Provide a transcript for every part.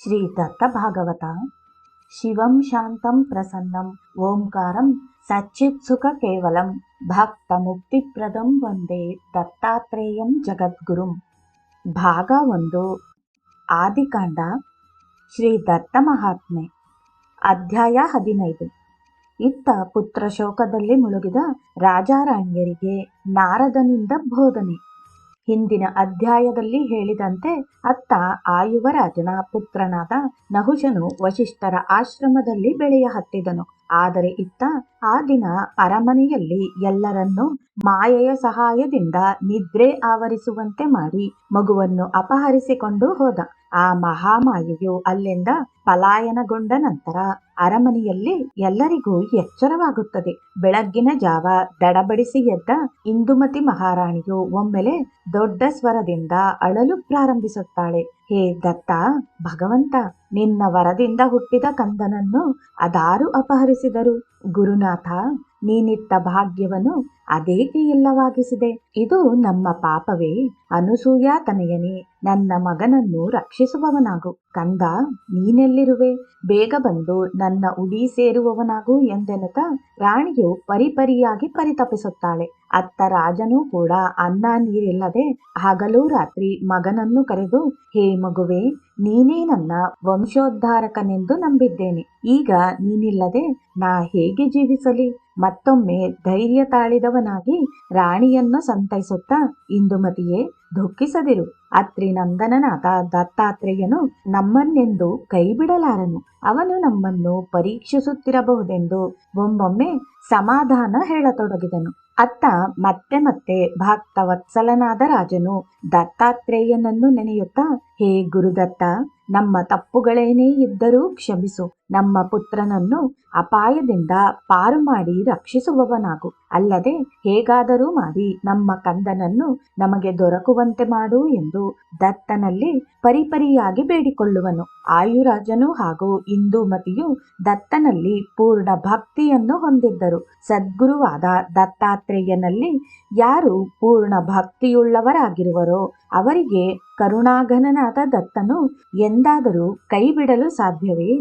ಶ್ರೀ ದತ್ತ ಭಾಗವತ ಶಿವಂ ಶಾಂತಂ ಪ್ರಸನ್ನಂ ಓಂಕಾರಂ ಸಚ್ಚಿತ್ ಸುಖ ಕೇವಲಂ ಭಕ್ತ ಮುಕ್ತಿಪ್ರದಂ ವಂದೇ ದತ್ತಾತ್ರೇಯಂ ಜಗದ್ಗುರುಂ ಭಾಗ ಒಂದು ಆದಿಕಾಂಡ ಶ್ರೀ ದತ್ತ ಮಹಾತ್ಮೆ ಅಧ್ಯಾಯ ಹದಿನೈದು ಇತ್ತ ಪುತ್ರ ಶೋಕದಲ್ಲಿ ಮುಳುಗಿದ ರಾಜಾರಾಣಿಯರಿಗೆ ನಾರದನಿಂದ ಬೋಧನೆ ಹಿಂದಿನ ಅಧ್ಯಾಯದಲ್ಲಿ ಹೇಳಿದಂತೆ ಅತ್ತ ಆಯುವರಾಜನ ಪುತ್ರನಾದ ನಹುಷನು ವಶಿಷ್ಠರ ಆಶ್ರಮದಲ್ಲಿ ಬೆಳೆಯ ಹತ್ತಿದನು. ಆದರೆ ಇತ್ತ, ಆ ದಿನ ಅರಮನೆಯಲ್ಲಿ ಎಲ್ಲರನ್ನೂ ಮಾಯೆಯ ಸಹಾಯದಿಂದ ನಿದ್ರೆ ಆವರಿಸುವಂತೆ ಮಾಡಿ ಮಗುವನ್ನು ಅಪಹರಿಸಿಕೊಂಡು ಹೋದ. ಆ ಮಹಾಮಾಯೆಯು ಅಲ್ಲಿಂದ ಪಲಾಯನಗೊಂಡ ನಂತರ ಅರಮನೆಯಲ್ಲಿ ಎಲ್ಲರಿಗೂ ಎಚ್ಚರವಾಗುತ್ತದೆ. ಬೆಳಗ್ಗಿನ ಜಾವ ದಡಬಡಿಸಿ ಎದ್ದ ಇಂದುಮತಿ ಮಹಾರಾಣಿಯು ಒಮ್ಮೆಲೆ ದೊಡ್ಡ ಸ್ವರದಿಂದ ಅಳಲು ಪ್ರಾರಂಭಿಸುತ್ತಾಳೆ. ಹೇ ದತ್ತ, ಭಗವಂತ, ನಿನ್ನ ವರದಿಂದ ಹುಟ್ಟಿದ ಕಂದನನ್ನು ಅದಾರು ಅಪಹರಿಸಿದರು. ಗುರುನಾಥ ನೀನಿತ್ತ ಭಾಗ್ಯವನ್ನು ಅದೇಕೆ ಇಲ್ಲವಾಗಿಸಿದೆ? ಇದು ನಮ್ಮ ಪಾಪವೇ, ಅನುಸೂಯ ತನೆಯನೇ. ನನ್ನ ಮಗನನ್ನು ರಕ್ಷಿಸುವವನಾಗು. ಕಂದ, ನೀನೆಲ್ಲಿರುವೆ? ಬೇಗ ಬಂದು ನನ್ನ ಉಡಿ ಸೇರುವವನಾಗು ಎಂದೆನುತ ರಾಣಿಯು ಪರಿಪರಿಯಾಗಿ ಪರಿತಪಿಸುತ್ತಾಳೆ. ಅತ್ತ ರಾಜನೂ ಕೂಡ ಅನ್ನ ನೀರಿಲ್ಲದೆ ಹಗಲು ರಾತ್ರಿ ಮಗನನ್ನು ಕರೆದು, ಹೇ ಮಗುವೆ, ನೀನೇ ನನ್ನ ವಂಶೋದ್ಧಾರಕನೆಂದು ನಂಬಿದ್ದೇನೆ. ಈಗ ನೀನಿಲ್ಲದೆ ನಾ ಹೇಗೆ ಜೀವಿಸಲಿ? ಮತ್ತೊಮ್ಮೆ ಧೈರ್ಯ ತಾಳಿದವನಾಗಿ ರಾಣಿಯನ್ನು ಸಂತೈಸುತ್ತಾ ಇಂದುಮತಿಯೇ ದುಃಖಿಸದಿರು. ಅತ್ರಿ ನಂದನನಾದ ದತ್ತಾತ್ರೇಯನು ನಮ್ಮನ್ನೆಂದು ಕೈಬಿಡಲಾರನು. ಅವನು ನಮ್ಮನ್ನು ಪರೀಕ್ಷಿಸುತ್ತಿರಬಹುದೆಂದು ಒಮ್ಮೊಮ್ಮೆ ಸಮಾಧಾನ ಹೇಳತೊಡಗಿದನು. ಅತ್ತ ಮತ್ತೆ ಮತ್ತೆ ಭಕ್ತವತ್ಸಲನಾದ ರಾಜನು ದತ್ತಾತ್ರೇಯನನ್ನು ನೆನೆಯುತ್ತಾ, ಹೇ ಗುರುದತ್ತ, ನಮ್ಮ ತಪ್ಪುಗಳೇನೇ ಇದ್ದರೂ ಕ್ಷಮಿಸು. ನಮ್ಮ ಪುತ್ರನನ್ನು ಅಪಾಯದಿಂದ ಪಾರು ಮಾಡಿ ರಕ್ಷಿಸುವವನಾಗು. ಅಲ್ಲದೆ ಹೇಗಾದರೂ ಮಾಡಿ ನಮ್ಮ ಕಂದನನ್ನು ನಮಗೆ ದೊರಕುವಂತೆ ಮಾಡು ಎಂದು ದತ್ತನಲ್ಲಿ ಪರಿಪರಿಯಾಗಿ ಬೇಡಿಕೊಳ್ಳುವನು. ಆಯುರಾಜನು ಹಾಗೂ ಇಂದುಮತಿಯು ದತ್ತನಲ್ಲಿ ಪೂರ್ಣ ಭಕ್ತಿಯನ್ನು ಹೊಂದಿದ್ದರು. ಸದ್ಗುರುವಾದ ದತ್ತಾತ್ರೇಯನಲ್ಲಿ ಯಾರು ಪೂರ್ಣ ಭಕ್ತಿಯುಳ್ಳವರಾಗಿರುವರೋ ಅವರಿಗೆ ಕರುಣಾಘನನಾದ ದತ್ತನು ಎಂದಾದರೂ ಕೈಬಿಡಲು ಸಾಧ್ಯವೇ?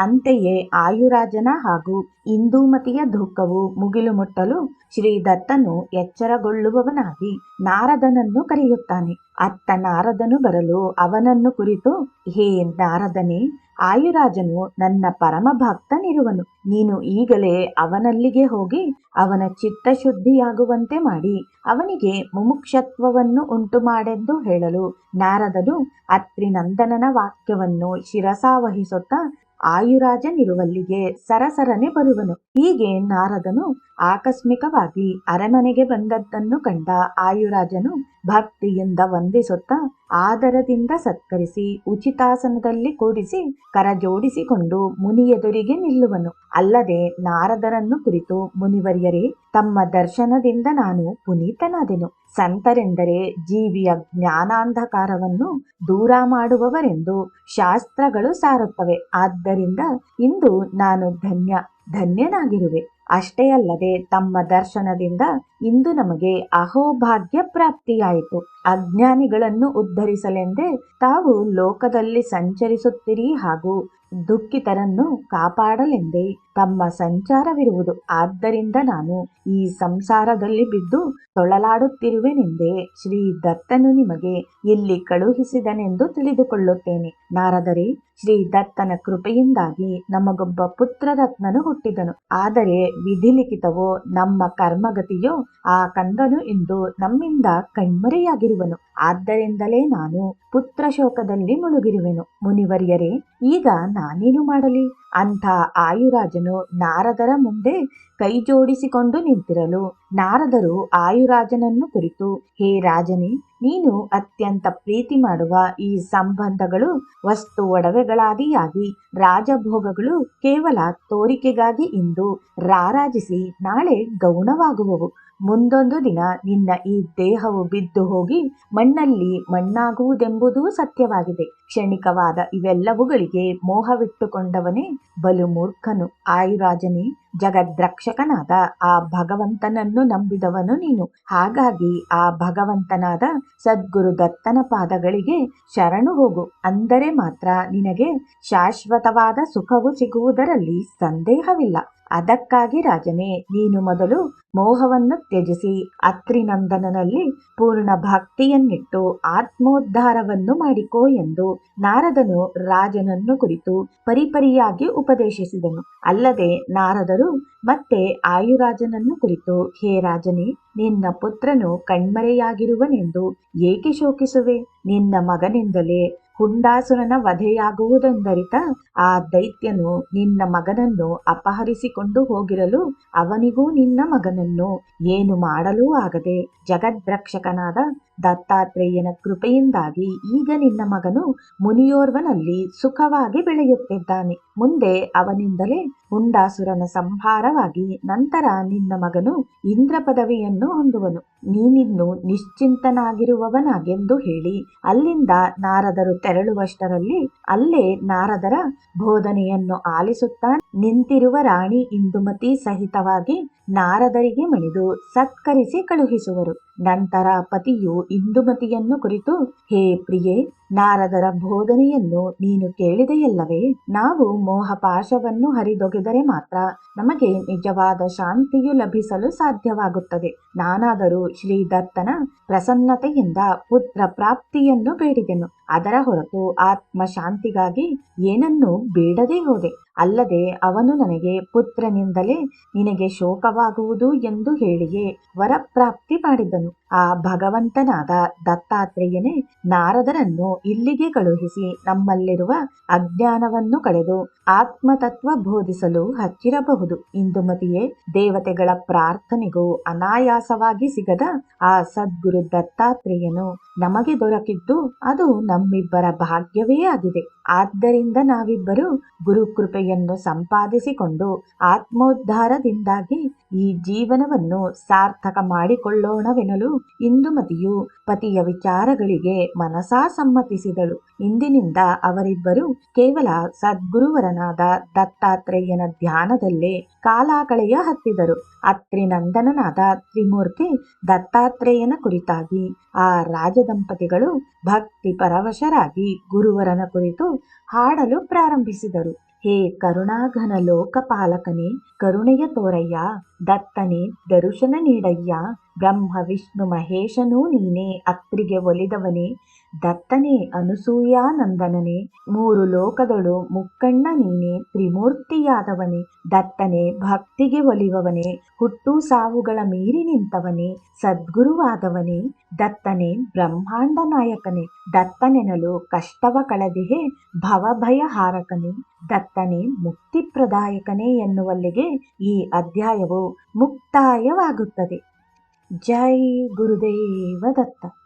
ಅಂತೆಯೇ ಆಯುರಾಜನ ಹಾಗೂ ಇಂದೂಮತಿಯ ದುಃಖವು ಮುಗಿಲು ಮುಟ್ಟಲು ಶ್ರೀ ದತ್ತನು ಎಚ್ಚರಗೊಳ್ಳುವವನಾಗಿ ನಾರದನನ್ನು ಕರೆಯುತ್ತಾನೆ. ಅತ್ತ ನಾರದನು ಬರಲು ಅವನನ್ನು ಕುರಿತು, ಹೇ ನಾರದನೇ, ಆಯುರಾಜನು ನನ್ನ ಪರಮ ಭಕ್ತನಿರುವನು ನೀನು ಈಗಲೇ ಅವನಲ್ಲಿಗೆ ಹೋಗಿ ಅವನ ಚಿತ್ತಶುದ್ಧಿಯಾಗುವಂತೆ ಮಾಡಿ, ಅವನಿಗೆ ಮುಮುಕ್ಷತ್ವವನ್ನು ಉಂಟು ಮಾಡೆಂದು ಹೇಳಲು ನಾರದನು ಅತ್ರಿ ನಂದನನ ವಾಕ್ಯವನ್ನು ಶಿರಸಾವಹಿಸುತ್ತಾ ಆಯುರಾಜನಿರುವಲ್ಲಿಗೆ ಸರಸರನೆ ಬರುವನು. ಹೀಗೆ ನಾರದನು ಆಕಸ್ಮಿಕವಾಗಿ ಅರಮನೆಗೆ ಬಂದದ್ದನ್ನು ಕಂಡ ಆಯುರಾಜನು ಭಕ್ತಿಯಿಂದ ವಂದಿಸುತ್ತಾ ಆದರದಿಂದ ಸತ್ಕರಿಸಿ ಉಚಿತಾಸನದಲ್ಲಿ ಕೂಡಿಸಿ ಕರ ಜೋಡಿಸಿಕೊಂಡು ಮುನಿಯೆದುರಿಗೆ ನಿಲ್ಲುವನು. ಅಲ್ಲದೆ ನಾರದರನ್ನು ಕುರಿತು ಮುನಿವರ್ಯರೇ, ತಮ್ಮ ದರ್ಶನದಿಂದ ನಾನು ಪುನೀತನಾದೆನು. ಸಂತರೆಂದರೆ ಜೀವಿಯ ಜ್ಞಾನಾಂಧಕಾರವನ್ನು ದೂರ ಮಾಡುವವರೆಂದು ಶಾಸ್ತ್ರಗಳು ಸಾರುತ್ತವೆ. ಆದ್ದರಿಂದ ಇಂದು ನಾನು ಧನ್ಯ, ಧನ್ಯನಾಗಿರುವೆ. ಅಷ್ಟೇ ಅಲ್ಲದೆ ತಮ್ಮ ದರ್ಶನದಿಂದ ಇಂದು ನಮಗೆ ಅಹೋಭಾಗ್ಯ ಪ್ರಾಪ್ತಿಯಾಯಿತು. ಅಜ್ಞಾನಿಗಳನ್ನು ಉದ್ಧರಿಸಲೆಂದೇ ತಾವು ಲೋಕದಲ್ಲಿ ಸಂಚರಿಸುತ್ತಿರಿ ಹಾಗೂ ದುಃಖಿತರನ್ನು ಕಾಪಾಡಲೆಂದೇ ತಮ್ಮ ಸಂಚಾರವಿರುವುದು. ಆದ್ದರಿಂದ ನಾನು ಈ ಸಂಸಾರದಲ್ಲಿ ಬಿದ್ದು ತೊಳಲಾಡುತ್ತಿರುವೆನೆಂದೇ ಶ್ರೀ ದತ್ತನು ನಿಮಗೆ ಇಲ್ಲಿ ಕಳುಹಿಸಿದನೆಂದು ತಿಳಿದುಕೊಳ್ಳುತ್ತೇನೆ. ನಾರದರೆ, ಶ್ರೀ ದತ್ತನ ಕೃಪೆಯಿಂದಾಗಿ ನಮಗೊಬ್ಬ ಪುತ್ರರತ್ನನು ಹುಟ್ಟಿದನು. ಆದರೆ ವಿಧಿಲಿಖಿತವೋ ನಮ್ಮ ಕರ್ಮಗತಿಯೋ ಆ ಕಂದನು ಇಂದು ನಮ್ಮಿಂದ ಕಣ್ಮರೆಯಾಗಿರುವನು. ಆದ್ದರಿಂದಲೇ ನಾನು ಪುತ್ರ ಶೋಕದಲ್ಲಿ ಮುಳುಗಿರುವೆನು. ಮುನಿವರ್ಯರೇ, ಈಗ ನಾನೇನು ಮಾಡಲಿ? ಅಂಥ ಆಯುರಾಜನು ನಾರದರ ಮುಂದೆ ಕೈ ಜೋಡಿಸಿಕೊಂಡು ನಿಂತಿರಲು ನಾರದರು ಆಯುರಾಜನನ್ನು ಕುರಿತು, ಹೇ ರಾಜನೇ ನೀನು ಅತ್ಯಂತ ಪ್ರೀತಿ ಮಾಡುವ ಈ ಸಂಬಂಧಗಳು ವಸ್ತು ಒಡವೆಗಳಾದಿಯಾಗಿ ರಾಜಭೋಗಗಳು ಕೇವಲ ತೋರಿಕೆಗಾಗಿ ಇಂದು ರಾರಾಜಿಸಿ ನಾಳೆ ಗೌಣವಾಗುವವು. ಮುಂದೊಂದು ದಿನ ನಿನ್ನ ಈ ದೇಹವು ಬಿದ್ದು ಹೋಗಿ ಮಣ್ಣಲ್ಲಿ ಮಣ್ಣಾಗುವುದೆಂಬುದೂ ಸತ್ಯವಾಗಿದೆ. ಕ್ಷಣಿಕವಾದ ಇವೆಲ್ಲವುಗಳಿಗೆ ಮೋಹವಿಟ್ಟುಕೊಂಡವನೇ ಬಲು ಮೂರ್ಖನು. ಆಯುರಾಜನೇ, ಜಗದ್ರಕ್ಷಕನಾದ ಆ ಭಗವಂತನನ್ನು ನಂಬಿದವನು ನೀನು. ಹಾಗಾಗಿ ಆ ಭಗವಂತನಾದ ಸದ್ಗುರು ದತ್ತನ ಪಾದಗಳಿಗೆ ಶರಣು ಹೋಗು. ಅಂದರೆ ಮಾತ್ರ ನಿನಗೆ ಶಾಶ್ವತವಾದ ಸುಖವು ಸಿಗುವುದರಲ್ಲಿ ಸಂದೇಹವಿಲ್ಲ. ಅದಕ್ಕಾಗಿ ರಾಜನೇ, ನೀನು ಮೊದಲು ಮೋಹವನ್ನು ತ್ಯಜಿಸಿ, ಅತ್ರಿನಂದನನಲ್ಲಿ ಪೂರ್ಣ ಭಕ್ತಿಯನ್ನಿಟ್ಟು ಆತ್ಮೋದ್ಧಾರವನ್ನು ಮಾಡಿಕೋ ಎಂದು ನಾರದನು ರಾಜನನ್ನು ಕುರಿತು ಪರಿಪರಿಯಾಗಿ ಉಪದೇಶಿಸಿದನು. ಅಲ್ಲದೆ ನಾರದರು ಮತ್ತೆ ಆಯುರಾಜನನ್ನು ಕುರಿತು, ಹೇ ರಾಜನೇ, ನಿನ್ನ ಪುತ್ರನು ಕಣ್ಮರೆಯಾಗಿರುವನೆಂದು ಏಕೆ ಶೋಕಿಸುವೆ? ನಿನ್ನ ಮಗನಿಂದಲೇ ಹುಂಡಾಸುರನ ವಧೆಯಾಗುವುದೆಂದರಿತ ಆ ದೈತ್ಯನು ನಿನ್ನ ಮಗನನ್ನು ಅಪಹರಿಸಿಕೊಂಡು ಹೋಗಿರಲು ಅವನಿಗೂ ನಿನ್ನ ಮಗನನ್ನು ಏನು ಮಾಡಲೂ ಆಗದೆ ಜಗದ್ರಕ್ಷಕನಾದ ದತ್ತಾತ್ರೇಯನ ಕೃಪೆಯಿಂದಾಗಿ ಈಗ ನಿನ್ನ ಮಗನು ಮುನಿಯೋರ್ವನಲ್ಲಿ ಸುಖವಾಗಿ ಬೆಳೆಯುತ್ತಿದ್ದಾನೆ. ಮುಂದೆ ಅವನಿಂದಲೇ ಹುಂಡಾಸುರನ ಸಂಹಾರವಾಗಿ ನಂತರ ನಿನ್ನ ಮಗನು ಇಂದ್ರ ಪದವಿಯನ್ನು ಹೊಂದುವನು. ನೀನಿನ್ನು ನಿಶ್ಚಿಂತನಾಗಿರುವವನಾಗೆಂದು ಹೇಳಿ, ಅಲ್ಲಿಂದ ನಾರದರು ತೆರಳುವಷ್ಟರಲ್ಲಿ ಅಲ್ಲೇ ನಾರದರ ಬೋಧನೆಯನ್ನು ಆಲಿಸುತ್ತಾ ನಿಂತಿರುವ ರಾಣಿ ಇಂದುಮತಿ ಸಹಿತವಾಗಿ ನಾರದರಿಗೆ ಮಣಿದು ಸತ್ಕರಿಸಿ ಕಳುಹಿಸುವರು. ನಂತರ ಪತಿಯು ಇಂದುಮತಿಯನ್ನು ಕುರಿತು, ಹೇ ಪ್ರಿಯೆ, ನಾರದರ ಬೋಧನೆಯನ್ನು ನೀನು ಕೇಳಿದೆಯಲ್ಲವೇ? ನಾವು ಮೋಹಪಾಶವನ್ನು ಹರಿದೊಗೆದರೆ ಮಾತ್ರ ನಮಗೆ ನಿಜವಾದ ಶಾಂತಿಯು ಲಭಿಸಲು ಸಾಧ್ಯವಾಗುತ್ತದೆ. ನಾನಾದರೂ ಶ್ರೀದತ್ತನ ಪ್ರಸನ್ನತೆಯಿಂದ ಪುತ್ರ ಪ್ರಾಪ್ತಿಯನ್ನು ಬೇಡಿದೆನು. ಅದರ ಹೊರತು ಆತ್ಮ ಶಾಂತಿಗಾಗಿ ಏನನ್ನೂ ಬೇಡದೇ ಹೋದೆ. ಅಲ್ಲದೆ ಅವನು ನನಗೆ ಪುತ್ರನಿಂದಲೇ ನಿನಗೆ ಶೋಕವಾಗುವುದು ಎಂದು ಹೇಳಿಯೇ ವರಪ್ರಾಪ್ತಿ ಮಾಡಿದನು. ಆ ಭಗವಂತನಾದ ದತ್ತಾತ್ರೇಯನೇ ನಾರದರನ್ನು ಇಲ್ಲಿಗೆ ಕಳುಹಿಸಿ ನಮ್ಮಲ್ಲಿರುವ ಅಜ್ಞಾನವನ್ನು ಕಳೆದು ಆತ್ಮತತ್ವ ಬೋಧಿಸಲು ಹಚ್ಚಿರಬಹುದು ಇಂದುಮತಿಯೇ ದೇವತೆಗಳ ಪ್ರಾರ್ಥನೆಗೂ ಅನಾಯಾಸವಾಗಿ ಸಿಗದ ಆ ಸದ್ಗುರು ದತ್ತಾತ್ರೇಯನು ನಮಗೆ ದೊರಕಿದ್ದು ಅದು ನಮ್ಮಿಬ್ಬರ ಭಾಗ್ಯವೇ ಆಗಿದೆ. ಆದ್ದರಿಂದ ನಾವಿಬ್ಬರು ಗುರುಕೃಪೆಯನ್ನು ಸಂಪಾದಿಸಿಕೊಂಡು ಆತ್ಮೋದ್ಧಾರದಿಂದಾಗಿ ಈ ಜೀವನವನ್ನು ಸಾರ್ಥಕ ಮಾಡಿಕೊಳ್ಳೋಣವೆನಲು ಇಂದುಮತಿಯು ಪತಿಯ ವಿಚಾರಗಳಿಗೆ ಮನಸಾ ಸಮ್ಮತಿಸಿದಳು. ಇಂದಿನಿಂದ ಅವರಿಬ್ಬರು ಕೇವಲ ಸದ್ಗುರುವರನಾದ ದತ್ತಾತ್ರೇಯನ ಧ್ಯಾನದಲ್ಲೇ ಕಾಲ ಕಳೆಯ ಹತ್ತಿದರು ಅತ್ರಿನಂದನನಾದ ತ್ರಿಮೂರ್ತಿ ದತ್ತಾತ್ರೇಯನ ಕುರಿತಾಗಿ ಆ ರಾಜದಂಪತಿಗಳು ಭಕ್ತಿ ಪರವಶರಾಗಿ ಗುರುವರನ ಕುರಿತು ಹಾಡಲು ಪ್ರಾರಂಭಿಸಿದರು. ಹೇ ಕರುಣಾಘನ ಲೋಕಪಾಲಕನೇ ಕರುಣೆಯ ತೋರಯ್ಯ ದತ್ತನೇ ದರುಶನ ನೀಡಯ್ಯ ಬ್ರಹ್ಮ ವಿಷ್ಣು ಮಹೇಶನೂ ನೀನೇ ಅತ್ರಿಗೆ ಒಲಿದವನೇ ದತ್ತನೇ ಅನುಸೂಯಾನಂದನನೇ ಮೂರು ಲೋಕದಳು ಮುಕ್ಕಣ್ಣ ನೀನೇ, ತ್ರಿಮೂರ್ತಿಯಾದವನೇ, ದತ್ತನೇ ಭಕ್ತಿಗೆ ಒಲಿವವನೆ, ಹುಟ್ಟು ಸಾವುಗಳ ಮೀರಿ ನಿಂತವನೇ, ಸದ್ಗುರುವಾದವನೇ, ದತ್ತನೇ ಬ್ರಹ್ಮಾಂಡ ನಾಯಕನೇ, ದತ್ತನೆನಲು ಕಷ್ಟವ ಕಳೆದಿಹೆ ಭವಭಯ ಹಾರಕನೇ ದತ್ತನೇ ಮುಕ್ತಿಪ್ರದಾಯಕನೇ ಎನ್ನುವಲ್ಲಿಗೆ ಈ ಅಧ್ಯಾಯವು ಮುಕ್ತಾಯವಾಗುತ್ತದೆ. ಜೈ ಗುರುದೇವ ದತ್ತ.